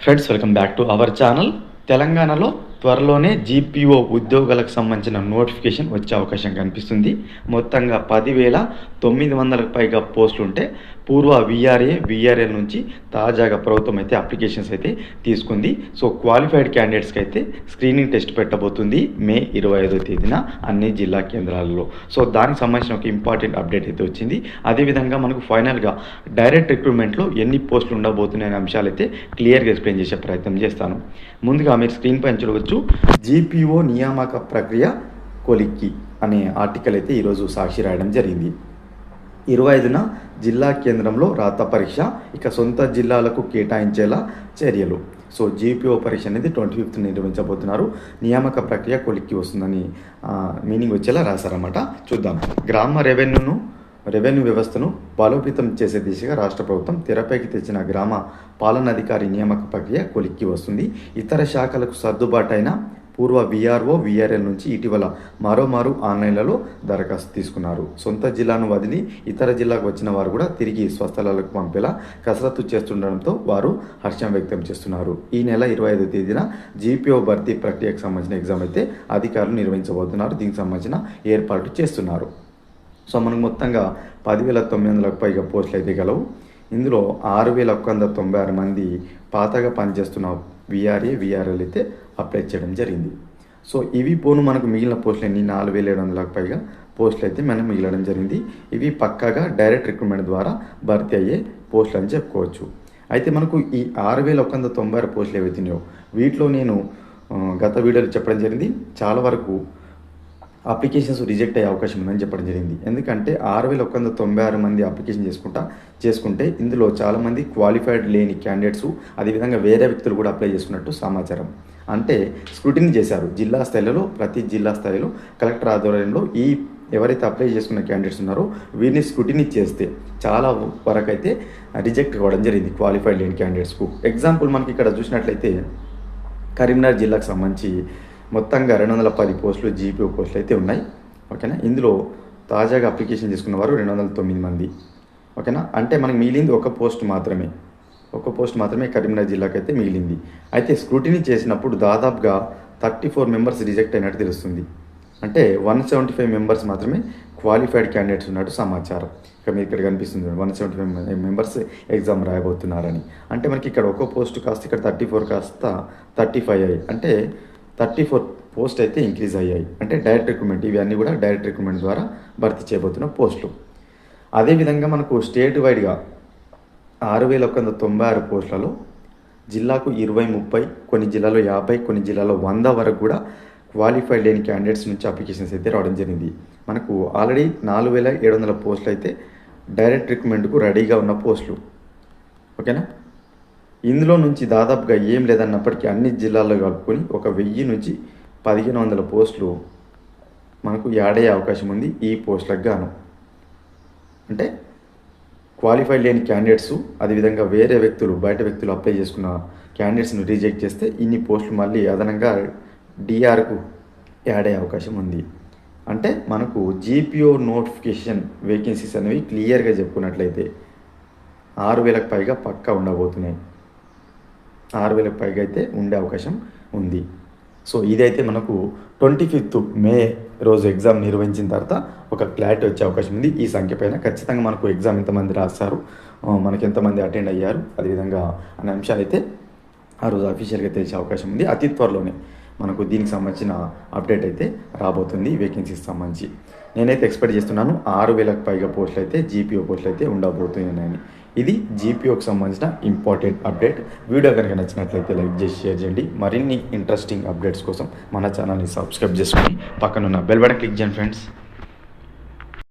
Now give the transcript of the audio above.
Friends welcome back to our channel తెలంగాణలో త్వరలోనే GPO ఉద్యోగాలకు సంబంధించిన నోటిఫికేషన్ వచ్చే అవకాశం కనిపిస్తుంది. మొత్తంగా పదివేల తొమ్మిది వందలకు పైగా పోస్టులు ఉంటే పూర్వ విఆర్ఏ విఆర్ఎల్ నుంచి తాజాగా ప్రభుత్వం అయితే అప్లికేషన్స్ అయితే తీసుకుంది. సో క్వాలిఫైడ్ క్యాండిడేట్స్కి అయితే స్క్రీనింగ్ టెస్ట్ పెట్టబోతుంది మే ఇరవై ఐదో తేదీన అన్ని జిల్లా కేంద్రాలలో. సో దానికి సంబంధించిన ఒక ఇంపార్టెంట్ అప్డేట్ అయితే వచ్చింది. అదేవిధంగా మనకు ఫైనల్గా డైరెక్ట్ రిక్రూట్మెంట్లో ఎన్ని పోస్టులు ఉండబోతున్నాయి అనే అంశాలు అయితే క్లియర్గా ఎక్స్ప్లెయిన్ చేసే ప్రయత్నం చేస్తాను. ముందుగా మీరు స్క్రీన్ పైన చూడవచ్చు జీపీఓ నియామక ప్రక్రియ కొలిక్కి అనే ఆర్టికల్ అయితే ఈరోజు సాక్షి రాయడం జరిగింది. ఇరవై ఐదున జిల్లా కేంద్రంలో రాత పరీక్ష ఇక సొంత జిల్లాలకు కేటాయించేలా చర్యలు. సో జీపీఓ పరీక్ష అనేది ట్వంటీ ఫిఫ్త్ నిర్వహించబోతున్నారు. నియామక ప్రక్రియ కొలిక్కి వస్తుందని మీనింగ్ వచ్చేలా రాశారన్నమాట. చూద్దాం. గ్రామ రెవెన్యూను రెవెన్యూ వ్యవస్థను బలోపేతం చేసే దిశగా రాష్ట్ర ప్రభుత్వం తెరపైకి తెచ్చిన గ్రామ పాలనాధికారి నియామక ప్రక్రియ కొలిక్కి వస్తుంది. ఇతర శాఖలకు సర్దుబాటైన పూర్వ విఆర్ఓ విఆర్ఎల్ నుంచి ఇటీవల మరోమారు ఆన్లైన్లలో దరఖాస్తు తీసుకున్నారు. సొంత జిల్లాను వదిలి ఇతర జిల్లాకు వచ్చిన వారు కూడా తిరిగి స్వస్థలాలకు పంపేలా కసరత్తు చేస్తుండడంతో వారు హర్షం వ్యక్తం చేస్తున్నారు. ఈ నెల ఇరవై ఐదో తేదీన జీపీఓ భర్తీ ప్రక్రియకు సంబంధించిన ఎగ్జామ్ అయితే అధికారులు నిర్వహించబోతున్నారు. దీనికి సంబంధించిన ఏర్పాటు చేస్తున్నారు. సో మనకు మొత్తంగా పదివేల తొమ్మిది వందలకు పైగా పోస్టులు అయితే గలవు. ఇందులో ఆరు వేల ఒక్క వంద తొంభై ఆరు మంది పాతగా పనిచేస్తున్న విఆర్ఏ విఆర్ఎల్ అయితే అప్లై చేయడం జరిగింది. సో ఇవి పోను మనకు మిగిలిన పోస్టులు ఎన్ని నాలుగు వేల ఏడు వందలకు పైగా పోస్టులు అయితే మనం మిగిలడం జరిగింది. ఇవి పక్కాగా డైరెక్ట్ రిక్రూట్మెంట్ ద్వారా భర్తీ అయ్యే పోస్టులు అని చెప్పుకోవచ్చు. అయితే మనకు ఈ ఆరు వేల ఒక వంద తొంభై ఆరు పోస్టులు ఏవైతున్నాయో వీటిలో నేను గత వీడియోలో చెప్పడం జరిగింది. చాలా వరకు అప్లికేషన్స్ రిజెక్ట్ అయ్యే అవకాశం ఉందని చెప్పడం జరిగింది. ఎందుకంటే ఆరు వేల ఒక్క వంద తొంభై ఆరు మంది అప్లికేషన్ చేసుకుంటా చేసుకుంటే ఇందులో చాలామంది క్వాలిఫైడ్ లేని క్యాండిడేట్స్ అదేవిధంగా వేరే వ్యక్తులు కూడా అప్లై చేసుకున్నట్టు సమాచారం. అంటే స్క్రూటినీ చేశారు. జిల్లా స్థాయిలో ప్రతి జిల్లా స్థాయిలో కలెక్టర్ ఆధ్వర్యంలో ఈ ఎవరైతే అప్లై చేసుకున్న క్యాండిడేట్స్ ఉన్నారో వీరిని స్క్రూటినీ చేస్తే చాలా వరకు అయితే రిజెక్ట్ కావడం జరిగింది క్వాలిఫైడ్ లేని క్యాండిడేట్స్కు. ఎగ్జాంపుల్ మనకి ఇక్కడ చూసినట్లయితే కరీంనగర్ జిల్లాకు సంబంధించి మొత్తంగా రెండు వందల పది పోస్టులు జీపీఓ పోస్టులు అయితే ఉన్నాయి. ఓకేనా? ఇందులో తాజాగా అప్లికేషన్ చేసుకున్న వారు రెండు వందల తొమ్మిది మంది. ఓకేనా? అంటే మనకి మిగిలింది ఒక పోస్ట్ మాత్రమే. ఒక పోస్ట్ మాత్రమే కరీంనగర్ జిల్లాకు అయితే మిగిలింది. అయితే స్క్రూటినీ చేసినప్పుడు దాదాపుగా థర్టీ ఫోర్ మెంబర్స్ రిజెక్ట్ అయినట్టు తెలుస్తుంది. అంటే వన్ సెవెంటీ ఫైవ్ మెంబర్స్ మాత్రమే క్వాలిఫైడ్ క్యాండిడేట్స్ ఉన్నట్టు సమాచారం. ఇక్కడ మీకు ఇక్కడ కనిపిస్తుంది one seventy five members exam రాయబోతున్నారని. అంటే మనకి ఇక్కడ ఒక పోస్ట్ కాస్త ఇక్కడ థర్టీ ఫోర్ కాస్త థర్టీ ఫైవ్ అయ్యి అంటే థర్టీ ఫోర్ పోస్ట్ అయితే ఇంక్రీజ్ అయ్యాయి. అంటే డైరెక్ట్ రిక్రూట్మెంట్ ఇవన్నీ కూడా డైరెక్ట్ రిక్రూట్మెంట్ ద్వారా భర్తీ చేయబోతున్న పోస్టులు. అదేవిధంగా మనకు స్టేట్ వైడ్గా ఆరు వేల ఒక వంద తొంభై ఆరు పోస్టులలో జిల్లాకు ఇరవై ముప్పై కొన్ని జిల్లాలో యాభై కొన్ని జిల్లాలో వంద వరకు కూడా క్వాలిఫైడ్ లేని క్యాండిడేట్స్ నుంచి అప్లికేషన్స్ అయితే రావడం జరిగింది. మనకు ఆల్రెడీ నాలుగు వేల ఏడు వందల పోస్టులు అయితే డైరెక్ట్ రిక్రూట్మెంట్కు రెడీగా ఉన్న పోస్టులు. ఓకేనా? ఇందులో నుంచి దాదాపుగా ఏం లేదన్నప్పటికీ అన్ని జిల్లాల్లో కలుపుకొని ఒక వెయ్యి నుంచి పదిహేను వందల పోస్టులు మనకు యాడ్ అయ్యే అవకాశం ఉంది ఈ పోస్టులకు గాను. అంటే క్వాలిఫైడ్ లేని క్యాండిడేట్స్ అదేవిధంగా వేరే వ్యక్తులు బయట వ్యక్తులు అప్లై చేసుకున్న క్యాండిడేట్స్ను రిజెక్ట్ చేస్తే ఇన్ని పోస్టులు మళ్ళీ అదనంగా డిఆర్కు యాడ్ అయ్యే అవకాశం ఉంది. అంటే మనకు జీపీఓ నోటిఫికేషన్ వేకెన్సీస్ అనేవి క్లియర్గా చెప్పుకున్నట్లయితే ఆరు వేలకు పైగా పక్కా ఉండబోతున్నాయి. ఆరు వేలకు పైగా అయితే ఉండే అవకాశం ఉంది. సో ఇదైతే మనకు ట్వంటీ ఫిఫ్త్ మే రోజు ఎగ్జామ్ నిర్వహించిన తర్వాత ఒక క్లారిటీ వచ్చే అవకాశం ఉంది. ఈ సంఖ్య పైన ఖచ్చితంగా మనకు ఎగ్జామ్ ఎంతమంది రాస్తారు మనకి ఎంతమంది అటెండ్ అయ్యారు అదేవిధంగా అనే అంశాలు అయితే ఆ రోజు అఫీషియల్గా తెలిసే అవకాశం ఉంది. అతి త్వరలోనే మనకు దీనికి సంబంధించిన అప్డేట్ అయితే రాబోతుంది వేకెన్సీకి సంబంధించి. నేనైతే ఎక్స్పెక్ట్ చేస్తున్నాను ఆరు వేలకు పైగా పోస్టులు అయితే జీపీఓ పోస్టులు అయితే ఉండబోతున్నాయని. ఇది జీపీఓకి సంబంధించిన ఇంపార్టెంట్ అప్డేట్ వీడియో కనుక నచ్చినట్లయితే లైక్ చేసి షేర్ చేయండి. మరిన్ని ఇంట్రెస్టింగ్ అప్డేట్స్ కోసం మన ఛానల్ని సబ్స్క్రైబ్ చేసుకొని పక్కనున్న బెల్ బటన్ క్లిక్ చేయండి ఫ్రెండ్స్